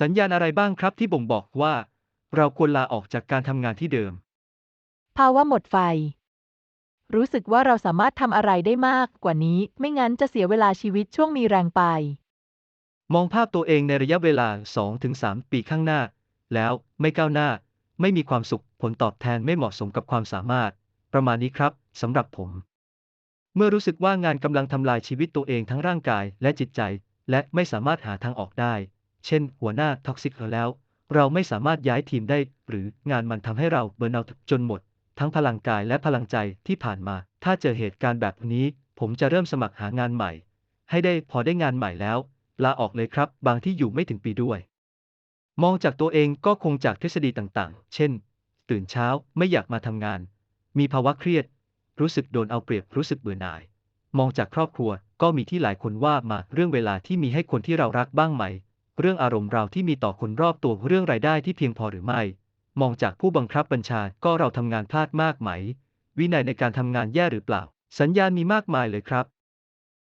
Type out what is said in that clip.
สัญญาณอะไรบ้างครับที่บ่งบอกว่า เราควรลาออกจากการทำงานที่เดิม ภาวะหมดไฟ รู้สึกว่าเราสามารถทำอะไรได้มากกว่านี้ ไม่งั้นจะเสียเวลาชีวิตช่วงมีแรงไป มองภาพตัวเองในระยะเวลา 2-3 ปีข้างหน้า แล้วไม่ก้าวหน้า ไม่มีความสุขผลตอบแทนไม่เหมาะสมกับความสามารถ ประมาณนี้ครับสำหรับผม เมื่อรู้สึกว่างานกำลังทำลายชีวิตตัวเองทั้งร่างกายและจิตใจ และไม่สามารถหาทางออกได้ เช่น หัวหน้าท็อกซิกแล้ว เราไม่สามารถย้ายทีมได้ หรืองานมันทำให้เราเบิร์นเอาจนหมด ทั้งพลังกายและพลังใจที่ผ่านมา ถ้าเจอเหตุการณ์แบบนี้ ผมจะเริ่มสมัครหางานใหม่ ให้ได้พอได้งานใหม่แล้ว ลาออกเลยครับ บางที่อยู่ไม่ถึงปีด้วย มองจากตัวเองก็คงจากทฤษฎีต่างๆ เช่น ตื่นเช้าไม่อยากมาทำงาน มีภาวะเครียด รู้สึกโดนเอาเปรียบรู้สึกเบื่อหน่าย มองจากครอบครัวก็มีที่หลายคนว่ามาเรื่องเวลาที่มีให้คนที่เรารักบ้างไหม เรื่องอารมณ์เราที่มีต่อคนรอบตัวเรื่องรายได้ที่เพียงพอหรือไม่ มองจากผู้บังคับบัญชาก็เราทำงานพลาดมากไหม วินัยในการทำงานแย่หรือเปล่า สัญญาณมีมากมายเลยครับ